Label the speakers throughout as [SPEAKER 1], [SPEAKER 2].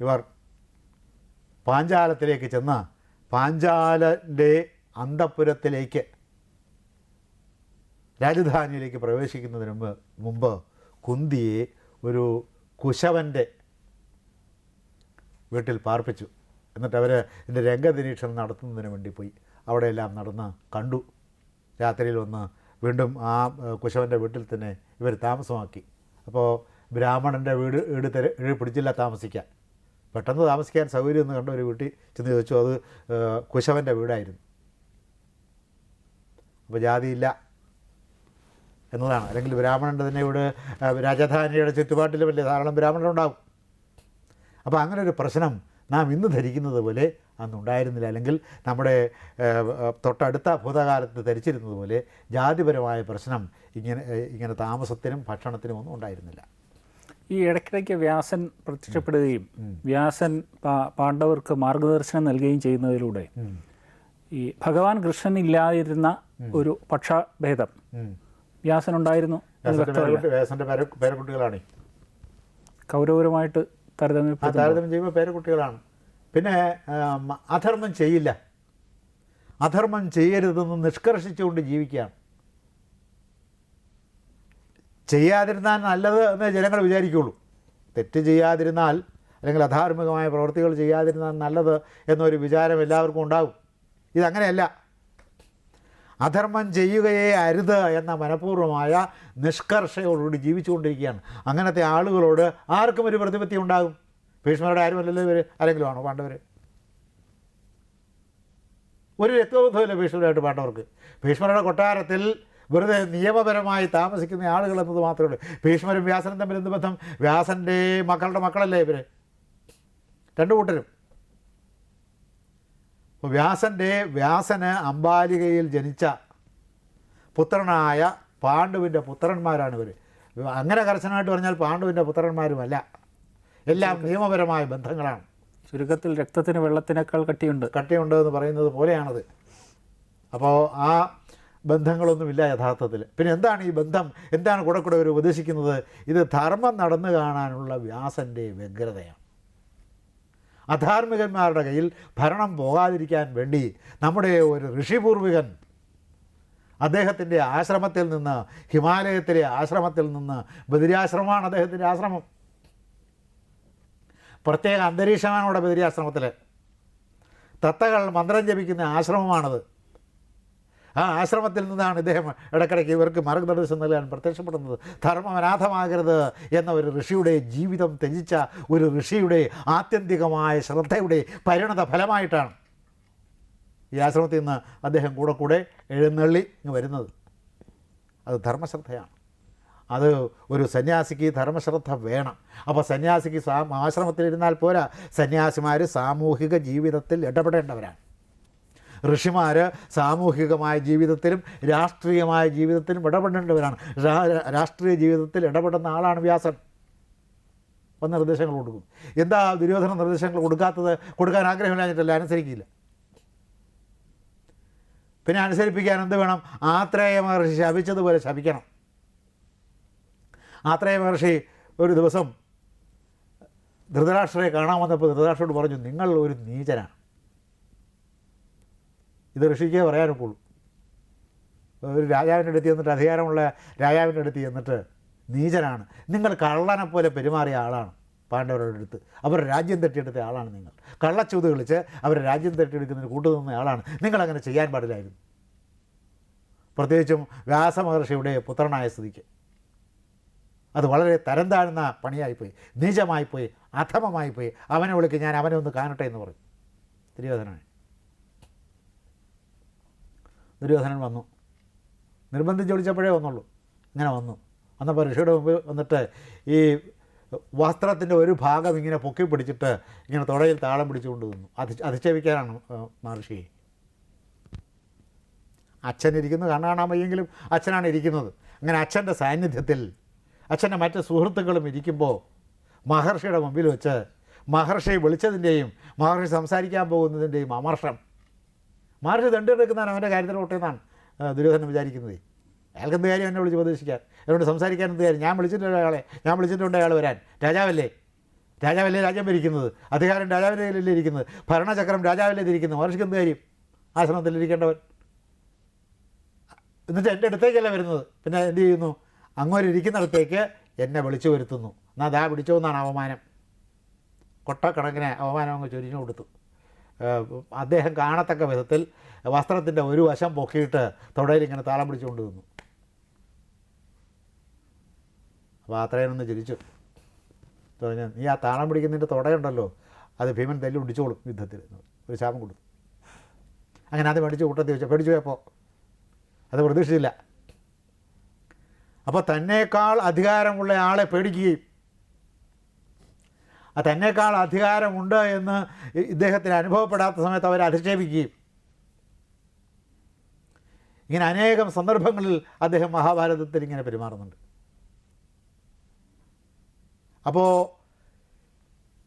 [SPEAKER 1] ഇവർ പാഞ്ചാലത്തിലേക്ക് ചെന്ന് പാഞ്ചാലന്റെ അന്തപുരത്തിലേക്ക് രാജധാനിയിലേക്ക് പ്രവേശിക്കുന്നതിന് മുമ്പ് മുമ്പ് കുന്തിയെ ഒരു കുശവന്റെ വീട്ടിൽ പാർപ്പിച്ചു. എന്നിട്ട് അവർ ഇതിന്റെ രംഗനിരീക്ഷണം നടത്തുന്നതിന് വേണ്ടി പോയി. അവിടെയെല്ലാം നടന്ന് കണ്ടു. രാത്രിയിൽ വന്ന് വീണ്ടും ആ കുശവന്റെ വീട്ടിൽ തന്നെ ഇവർ താമസമാക്കി. അപ്പോൾ ബ്രാഹ്മണന്റെ വീട് വീട് തെര പിടിച്ചില്ല താമസിക്കാൻ. പെട്ടെന്ന് താമസിക്കാൻ സൗകര്യം എന്ന് കണ്ട ഒരു വീട്ടിൽ ചെന്ന് ചോദിച്ചു അത് കുശവന്റെ വീടായിരുന്നു. അപ്പോൾ ജാതിയില്ല. എന്നതാണ്. അല്ലെങ്കിൽ ബ്രാഹ്മണന്റെ തന്നെ ഇവിടെ രാജധാനിയുടെ ചുറ്റുപാട്ടിൽ വലിയ ധാരാളം ബ്രാഹ്മണരുണ്ടാവും അപ്പോൾ അങ്ങനെ ഒരു പ്രശ്നം നാം ഇന്ന് ധരിക്കുന്നത് പോലെ അന്നുണ്ടായിരുന്നില്ല. അല്ലെങ്കിൽ നമ്മുടെ തൊട്ടടുത്ത ഭൂതകാലത്ത് ധരിച്ചിരുന്നത് പോലെ ജാതിപരമായ പ്രശ്നം ഇങ്ങനെ ഇങ്ങനെ താമസത്തിനും ഭക്ഷണത്തിനും ഒന്നും ഉണ്ടായിരുന്നില്ല.
[SPEAKER 2] ഈ ഇടയ്ക്കിടയ്ക്ക് വ്യാസൻ പ്രത്യക്ഷപ്പെടുകയും വ്യാസൻ പാണ്ഡവർക്ക് മാർഗദർശനം നൽകുകയും ചെയ്യുന്നതിലൂടെ ഈ ഭഗവാൻ കൃഷ്ണൻ ഇല്ലാതിരുന്ന ഒരു പക്ഷഭേദം വ്യാസൻ ഉണ്ടായിരുന്നു
[SPEAKER 1] പേരക്കുട്ടികളാണ്.
[SPEAKER 2] കൗരവരുമായിട്ട് താരതമ്യം
[SPEAKER 1] താരതമ്യം ചെയ്യുമ്പോൾ പേരക്കുട്ടികളാണ്. പിന്നെ അധർമ്മം ചെയ്യില്ല. അധർമ്മം ചെയ്യരുതെന്ന് നിഷ്കർഷിച്ചുകൊണ്ട് ജീവിക്കുകയാണ്. ചെയ്യാതിരുന്നാൽ നല്ലത് എന്ന് ജനങ്ങൾ വിചാരിക്കുള്ളൂ. തെറ്റ് ചെയ്യാതിരുന്നാൽ അല്ലെങ്കിൽ അധാർമികമായ പ്രവൃത്തികൾ ചെയ്യാതിരുന്നാൽ നല്ലത് എന്നൊരു വിചാരം എല്ലാവർക്കും ഉണ്ടാകും. ഇതങ്ങനെയല്ല. അധർമ്മം ചെയ്യുകയേ അരുത് എന്ന മനഃപൂർവമായ നിഷ്കർഷയോടുകൂടി ജീവിച്ചുകൊണ്ടിരിക്കുകയാണ്. അങ്ങനത്തെ ആളുകളോട് ആർക്കും ഒരു പ്രതിപത്തി ഉണ്ടാകും. ഭീഷ്മരുടെ ആരുമല്ലല്ലോ ഇവർ ആരെങ്കിലും ആണോ പാണ്ഡവർ ഒരു രക്തബോധമില്ല ഭീഷ്മരായിട്ട് പാണ്ഡവർക്ക്. ഭീഷ്മരുടെ കൊട്ടാരത്തിൽ വെറുതെ നിയമപരമായി താമസിക്കുന്ന ആളുകൾ എന്നത് മാത്രമേ ഉള്ളൂ. ഭീഷ്മരും വ്യാസനും തമ്മിൽ എന്ത് ബന്ധം? വ്യാസന്റെ മക്കളുടെ മക്കളല്ലേ ഇവർ രണ്ടു കൂട്ടരും. അപ്പോൾ വ്യാസന്റെ വ്യാസന് അംബാലികയിൽ ജനിച്ച പുത്രനായ പാണ്ഡുവിന്റെ പുത്രന്മാരാണ് ഇവർ അങ്ങനെ കർശനമായിട്ട് പറഞ്ഞാൽ പാണ്ഡുവിന്റെ പുത്രന്മാരുമല്ല. എല്ലാം നിയമപരമായ ബന്ധങ്ങളാണ്.
[SPEAKER 2] ചുരുക്കത്തിൽ രക്തത്തിന് വെള്ളത്തിനേക്കാൾ കട്ടിയുണ്ട്.
[SPEAKER 1] കട്ടിയുണ്ട് എന്ന് പറയുന്നത് പോലെയാണത്. അപ്പോൾ ആ ബന്ധങ്ങളൊന്നുമില്ല യഥാർത്ഥത്തിൽ. പിന്നെ എന്താണ് ഈ ബന്ധം? എന്താണ് കൂടെ കൂടെ ഒരു ഉപദേശിക്കുന്നത്? ഇത് ധർമ്മം നടന്നു കാണാനുള്ള വ്യാസന്റെ വ്യഗ്രതയാണ്. അധാർമികന്മാരുടെ കയ്യിൽ ഭരണം പോകാതിരിക്കാൻ വേണ്ടി നമ്മുടെ ഒരു ഋഷിപൂർവികൻ അദ്ദേഹത്തിന്റെ ആശ്രമത്തിൽ നിന്ന് ഹിമാലയത്തിലെ ആശ്രമത്തിൽ നിന്ന് ബദിരാശ്രമമാണ് അദ്ദേഹത്തിന്റെ ആശ്രമം. പ്രത്യേക അന്തരീക്ഷമാണ് അവിടെ ബദിരാശ്രമത്തിൽ തത്തകൾ മന്ത്രം ജപിക്കുന്ന ആശ്രമമാണത്. ആ ആശ്രമത്തിൽ നിന്നാണ് ഇദ്ദേഹം ഇടയ്ക്കിടയ്ക്ക് ഇവർക്ക് മാർഗനിർദ്ദേശം നൽകാൻ പ്രത്യക്ഷപ്പെടുന്നത്. ധർമ്മം അനാഥമാകരുത് എന്ന ഒരു ഋഷിയുടെ ജീവിതം ത്യജിച്ച ഒരു ഋഷിയുടെ ആത്യന്തികമായ ശ്രദ്ധയുടെ പരിണത ഫലമായിട്ടാണ് ഈ ആശ്രമത്തിൽ നിന്ന് അദ്ദേഹം കൂടെ കൂടെ എഴുന്നള്ളി വരുന്നത്. അത് ധർമ്മശ്രദ്ധയാണ്. അത് ഒരു സന്യാസിക്ക് ധർമ്മശ്രദ്ധ വേണം. അപ്പോൾ സന്യാസിക്ക് സാ ആശ്രമത്തിലിരുന്നാൽ പോരാ. സന്യാസിമാർ സാമൂഹിക ജീവിതത്തിൽ ഇടപെടേണ്ടവരാണ്. ഋഷിമാർ സാമൂഹികമായ ജീവിതത്തിലും രാഷ്ട്രീയമായ ജീവിതത്തിലും ഇടപെടേണ്ടവരാണ്. രാഷ്ട്രീയ ജീവിതത്തിൽ ഇടപെടുന്ന ആളാണ് വ്യാസൻ. വന്ന നിർദ്ദേശങ്ങൾ കൊടുക്കും. എന്താ ദുര്യോധന നിർദ്ദേശങ്ങൾ കൊടുക്കാത്തത്? കൊടുക്കാൻ ആഗ്രഹമില്ലാഞ്ഞിട്ടല്ല അനുസരിക്കില്ല. പിന്നെ അനുസരിപ്പിക്കാൻ എന്ത് വേണം? ആത്രേയ മഹർഷി ശപിച്ചതുപോലെ ശപിക്കണം. ആത്രേയ മഹർഷി ഒരു ദിവസം ധൃതരാഷ്ട്രയെ കാണാൻ വന്നപ്പോൾ ധൃതരാഷ്ട്രോട് പറഞ്ഞു നിങ്ങൾ ഒരു നീചനാണ്. ഇത് ഋഷിക്കേ പറയാനൊക്കുള്ളൂ ഒരു രാജാവിന്റെ അടുത്ത് ചെന്നിട്ട് അധികാരമുള്ള രാജാവിന്റെ അടുത്ത് ചെന്നിട്ട് നീചനാണ്. നിങ്ങൾ കള്ളനെ പോലെ പെരുമാറിയ ആളാണ് പാണ്ഡവരുടെ അടുത്ത്. അവർ രാജ്യം തട്ടിയെടുത്ത ആളാണ് നിങ്ങൾ. കള്ളച്ചൂത് കളിച്ച് അവർ രാജ്യം തട്ടിയെടുക്കുന്നതിന് കൂട്ടുനിന്ന ആളാണ്. നിങ്ങളങ്ങനെ ചെയ്യാൻ പാടില്ലായിരുന്നു. പ്രത്യേകിച്ചും വ്യാസമഹർഷിയുടെ പുത്രനായ സ്ഥിതിക്ക് അത് വളരെ തരം താഴ്ന്ന പണിയായിപ്പോയി. നീചമായിപ്പോയി അധമമായിപ്പോയി. അവനെ വിളിക്ക് ഞാൻ അവനെ ഒന്ന് കാണട്ടെ എന്ന് പറയും ദുര്യോധനൻ ദുര്യോധനൻ വന്നു. നിർബന്ധിച്ച് വിളിച്ചപ്പോഴേ വന്നുള്ളൂ. ഇങ്ങനെ വന്നു. വന്നപ്പോൾ ഋഷിയുടെ മുമ്പിൽ വന്നിട്ട് ഈ വസ്ത്രത്തിന്റെ ഒരു ഭാഗം ഇങ്ങനെ പൊക്കി പിടിച്ചിട്ട് ഇങ്ങനെ തുടയിൽ താളം പിടിച്ചുകൊണ്ട് നിന്നു അധി അധിക്ഷേപിക്കാനാണ് മഹർഷി. അച്ഛൻ ഇരിക്കുന്നു. കണ്ണാണാൻ വയ്യെങ്കിലും അച്ഛനാണ് ഇരിക്കുന്നത്. അങ്ങനെ അച്ഛന്റെ സാന്നിധ്യത്തിൽ അച്ഛന്റെ മറ്റ് സുഹൃത്തുക്കളും ഇരിക്കുമ്പോൾ മഹർഷിയുടെ മുമ്പിൽ വെച്ച് മഹർഷി വിളിച്ചതിന്റെയും മഹർഷി സംസാരിക്കാൻ പോകുന്നതിന്റെയും അമർഷം മഹർഷി ദണ്ടെടുക്കുന്നതാണ് അവന്റെ കാര്യത്തിൽ ഒട്ടേന്നാണ് ദുര്യോധനം വിചാരിക്കുന്നത്. അയാൾക്ക് കാര്യം എന്നെ വിളിച്ച് ഉപദേശിക്കാൻ? എന്നോട് സംസാരിക്കാൻ എന്ത് കാര്യം? ഞാൻ വിളിച്ചിട്ടുണ്ട് അയാളെ. ഞാൻ വിളിച്ചിട്ടുണ്ട് അയാൾ വരാൻ. രാജാവല്ലേ? രാജാവല്ലേ രാജ്യം ഭരിക്കുന്നത്? അധികാരം രാജാവിന്റെ കയ്യിലല്ലേ ഇരിക്കുന്നത്? ഭരണചക്രം രാജാവല്ലേ ഇരിക്കുന്നത് മഹർഷിക്ക് എന്ത് കാര്യം? ആശ്രമത്തിലിരിക്കേണ്ടവൻ എന്നിട്ട് എന്റെ അടുത്തേക്കല്ല വരുന്നത്? പിന്നെ എന്ത് ചെയ്യുന്നു? അങ്ങോട്ട് ഇരിക്കുന്നിടത്തേക്ക് എന്നെ വിളിച്ചു വരുത്തുന്നു. എന്നാൽ ദാ പിടിച്ചോ എന്നാണ് അവമാനം. കൊട്ടക്കണക്കിന് അവമാനം അങ്ങ് ചൊരിഞ്ഞു കൊടുത്തു. അദ്ദേഹം കാണത്തക്ക വിധത്തിൽ വസ്ത്രത്തിന്റെ ഒരു വശം പൊക്കിയിട്ട് തുടയിൽ ഇങ്ങനെ താളം പിടിച്ചുകൊണ്ട് നിന്നു. അപ്പോൾ അത്രയൊന്ന് ചിരിച്ചു. പറഞ്ഞു നീ ആ താളം പിടിക്കുന്നതിന്റെ തുടയുണ്ടല്ലോ. അത് ഭീമൻ തല്ലി പിടിച്ചോളും യുദ്ധത്തിൽ. ഒരു ശാപം കൊടുത്തു. അങ്ങനെ അത് മേടിച്ച് കൂട്ടത്തിൽ വെച്ചു പേടിച്ചു പോയപ്പോൾ അത് പ്രതീക്ഷിച്ചില്ല. അപ്പോൾ തന്നേക്കാൾ അധികാരമുള്ള ആളെ പേടിക്കുകയും തന്നേക്കാൾ അധികാരമുണ്ട് എന്ന് ഇദ്ദേഹത്തിന് അനുഭവപ്പെടാത്ത സമയത്ത് അവർ അധിക്ഷേപിക്കുകയും. ഇങ്ങനെ അനേകം സന്ദർഭങ്ങളിൽ അദ്ദേഹം മഹാഭാരതത്തിൽ ഇങ്ങനെ പെരുമാറുന്നുണ്ട്. അപ്പോൾ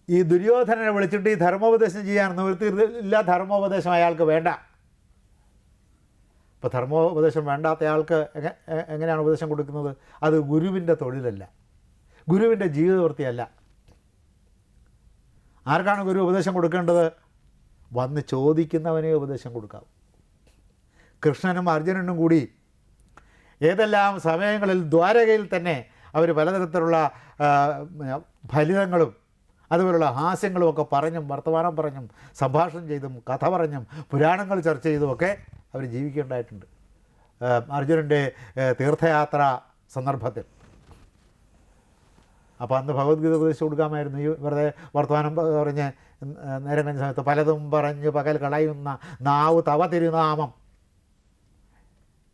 [SPEAKER 1] ഈ ദുര്യോധനനെ വിളിച്ചിട്ട് ഈ ധർമ്മോപദേശം ചെയ്യാൻ നിവൃത്തി ഇല്ല ധർമ്മോപദേശം അയാൾക്ക് വേണ്ട. അപ്പോൾ ധർമ്മോപദേശം വേണ്ടാത്തയാൾക്ക് എങ്ങ- എങ്ങനെയാണ് ഉപദേശം കൊടുക്കുന്നത്? അത് ഗുരുവിന്റെ തൊഴിലല്ല. ഗുരുവിന്റെ ജീവിതവൃത്തിയല്ല. ആർക്കാണ് ഗുരു ഉപദേശം കൊടുക്കേണ്ടത്? വന്ന് ചോദിക്കുന്നവനെ ഉപദേശം കൊടുക്കാം. കൃഷ്ണനും അർജുനനും കൂടി ഏതെല്ലാം സമയങ്ങളിൽ ദ്വാരകയിൽ തന്നെ അവർ പലതരത്തിലുള്ള ഫലിതങ്ങളും അതുപോലുള്ള ഹാസ്യങ്ങളും ഒക്കെ പറഞ്ഞും വർത്തമാനം പറഞ്ഞും സംഭാഷണം ചെയ്തും കഥ പറഞ്ഞും പുരാണങ്ങൾ ചർച്ച ചെയ്തുമൊക്കെ അവർ ജീവിക്കേണ്ടതായിട്ടുണ്ട്. അർജുനന്റെ തീർത്ഥയാത്ര സന്ദർഭത്തിൽ. അപ്പോൾ അന്ന് ഭഗവത്ഗീത ഉപദേശിച്ച് കൊടുക്കാമായിരുന്നു. ഈ വെറുതെ വർത്തമാനം പറഞ്ഞ് നേരം സമയത്ത് പലതും പറഞ്ഞ് പകൽ കളയുന്ന നാവ് തവ തിരുനാമം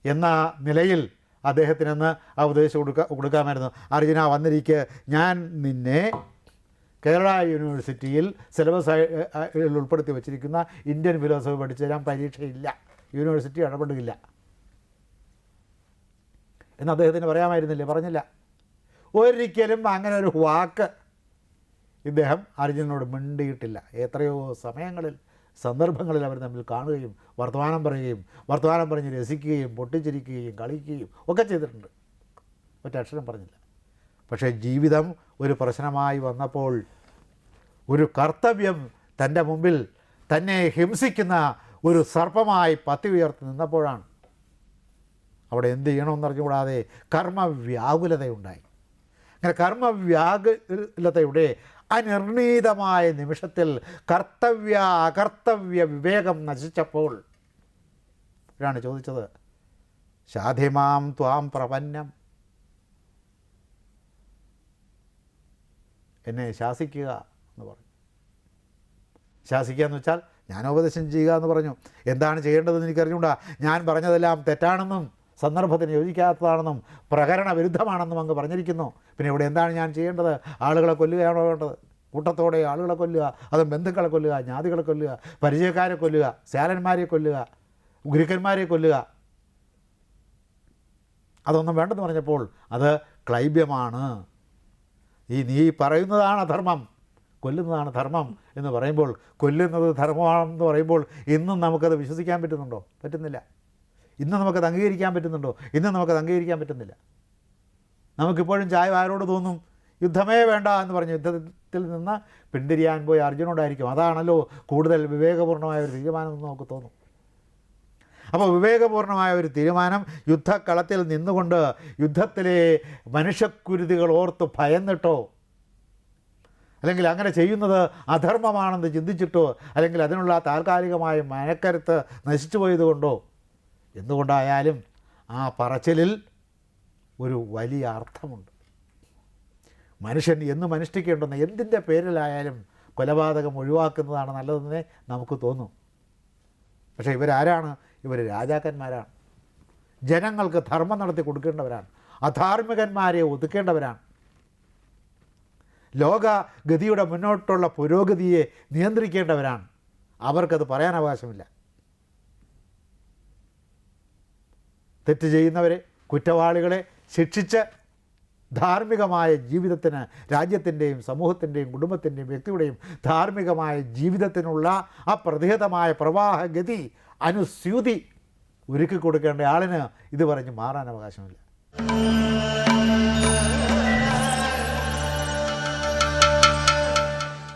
[SPEAKER 1] എന്ന നിലയിൽ അദ്ദേഹത്തിനെന്ന് ആ ഉപദേശം കൊടുക്ക കൊടുക്കാമായിരുന്നു. അർജുന വന്നിരിക്കെ. ഞാൻ നിന്നെ കേരള യൂണിവേഴ്സിറ്റിയിൽ സിലബസ് ഉൾപ്പെടുത്തി വച്ചിരിക്കുന്ന ഇന്ത്യൻ ഫിലോസഫി പഠിച്ചു തരാൻ പരീക്ഷയില്ല. യൂണിവേഴ്സിറ്റി ഇടപെടുകയില്ല. എന്ന് അദ്ദേഹത്തിന് പറയാമായിരുന്നില്ലേ? പറഞ്ഞില്ല. ഒരിക്കലും അങ്ങനെ ഒരു വാക്ക് ഇദ്ദേഹം അർജുനനോട് മിണ്ടിയിട്ടില്ല. എത്രയോ സമയങ്ങളിൽ സന്ദർഭങ്ങളിൽ അവർ തമ്മിൽ കാണുകയും വർത്തമാനം പറയുകയും വർത്തമാനം പറഞ്ഞ് രസിക്കുകയും പൊട്ടിച്ചിരിക്കുകയും കളിക്കുകയും ഒക്കെ ചെയ്തിട്ടുണ്ട്. ഒറ്റക്ഷരം പറഞ്ഞില്ല. പക്ഷേ ജീവിതം ഒരു പ്രശ്നമായി വന്നപ്പോൾ ഒരു കർത്തവ്യം തന്റെ മുമ്പിൽ തന്നെ ഹിംസിക്കുന്ന ഒരു സർപ്പമായി പത്തി ഉയർത്തി നിന്നപ്പോഴാണ്. അവിടെ എന്ത് ചെയ്യണമെന്നറിഞ്ഞുകൂടാതെ കർമ്മ കർമ്മവ്യാകുലതയുണ്ടായി. അങ്ങനെ കർമ്മവ്യാകുലതയുടെ അനിർണീതമായ നിമിഷത്തിൽ കർത്തവ്യ അകർത്തവ്യ വിവേകം നശിച്ചപ്പോൾ ഇവരാണ് ചോദിച്ചത്. ശാധിമാം ത്വാം പ്രപന്നം. എന്നെ ശാസിക്കുക എന്ന് പറഞ്ഞു. ശാസിക്കുക എന്ന് വെച്ചാൽ ഞാൻ ഉപദേശം ചെയ്യുക എന്ന് പറഞ്ഞു. എന്താണ് ചെയ്യേണ്ടതെന്ന് എനിക്കറിഞ്ഞുകൂടാ ഞാൻ പറഞ്ഞതെല്ലാം തെറ്റാണെന്നും സന്ദർഭത്തിന് യോജിക്കാത്തതാണെന്നും പ്രകരണ വിരുദ്ധമാണെന്നും അങ്ങ് പറഞ്ഞിരിക്കുന്നു. പിന്നെ ഇവിടെ എന്താണ് ഞാൻ ചെയ്യേണ്ടത്? ആളുകളെ കൊല്ലുകയാണോ വേണ്ടത്? കൂട്ടത്തോടെ ആളുകളെ കൊല്ലുക അതും ബന്ധുക്കളെ കൊല്ലുക ജ്ഞാതികളെ കൊല്ലുക പരിചയക്കാരെ കൊല്ലുക ശാലന്മാരെ കൊല്ലുക ഗുരുക്കന്മാരെ കൊല്ലുക. അതൊന്നും വേണ്ടെന്ന് പറഞ്ഞപ്പോൾ അത് ക്ലൈബ്യമാണ്. ഈ നീ പറയുന്നതാണ് ധർമ്മം കൊല്ലുന്നതാണ് ധർമ്മം എന്ന് പറയുമ്പോൾ കൊല്ലുന്നത് ധർമ്മമാണെന്ന് പറയുമ്പോൾ ഇന്നും നമുക്കത് വിശ്വസിക്കാൻ പറ്റുന്നുണ്ടോ? പറ്റുന്നില്ല. ഇന്ന് നമുക്കത് അംഗീകരിക്കാൻ പറ്റുന്നുണ്ടോ? ഇന്ന് നമുക്കത് അംഗീകരിക്കാൻ പറ്റുന്നില്ല. നമുക്കിപ്പോഴും ചായ ആരോട് തോന്നും? യുദ്ധമേ വേണ്ട എന്ന് പറഞ്ഞു യുദ്ധത്തിൽ നിന്ന് പിന്തിരിയാൻ പോയി അർജുനോടായിരിക്കും. അതാണല്ലോ കൂടുതൽ വിവേകപൂർണമായ ഒരു തീരുമാനം എന്ന് നമുക്ക് തോന്നും. അപ്പോൾ വിവേകപൂർണമായ ഒരു തീരുമാനം യുദ്ധക്കളത്തിൽ നിന്നുകൊണ്ട് യുദ്ധത്തിലെ മനുഷ്യക്കുരുതികൾ ഓർത്ത് ഭയന്നിട്ടോ? അല്ലെങ്കിൽ അങ്ങനെ ചെയ്യുന്നത് അധർമ്മമാണെന്ന് ചിന്തിച്ചിട്ടോ? അല്ലെങ്കിൽ അതിനുള്ള താൽക്കാലികമായ മനക്കരുത്ത് നശിച്ചു പോയതുകൊണ്ടോ? എന്തുകൊണ്ടായാലും ആ പറച്ചിലിൽ ഒരു വലിയ അർത്ഥമുണ്ട്. മനുഷ്യൻ എന്നും അനുഷ്ഠിക്കേണ്ടുന്ന എന്തിന്റെ പേരിലായാലും കൊലപാതകം ഒഴിവാക്കുന്നതാണ് നല്ലതെന്നേ നമുക്ക് തോന്നും. പക്ഷേ ഇവരാരാണ്? ഇവർ രാജാക്കന്മാരാണ്. ജനങ്ങൾക്ക് ധർമ്മം നടത്തി കൊടുക്കേണ്ടവരാണ്. അധാർമികന്മാരെ ഒതുക്കേണ്ടവരാണ്. ലോകഗതിയുടെ മുന്നോട്ടുള്ള പുരോഗതിയെ നിയന്ത്രിക്കേണ്ടവരാണ്. അവർക്കത് പറയാൻ അവകാശമില്ല. തെറ്റ് ചെയ്യുന്നവരെ കുറ്റവാളികളെ ശിക്ഷിച്ച് ധാർമ്മികമായ ജീവിതത്തിന് രാജ്യത്തിന്റെയും സമൂഹത്തിന്റെയും കുടുംബത്തിന്റെയും വ്യക്തിയുടെയും ധാർമ്മികമായ ജീവിതത്തിനുള്ള ആ പ്രതിഹിതമായ പ്രവാഹഗതി അനുസ്യൂതി ഒരുക്കി കൊടുക്കേണ്ട ആളിന് ഇത് പറഞ്ഞ് മാറാൻ അവകാശമില്ല.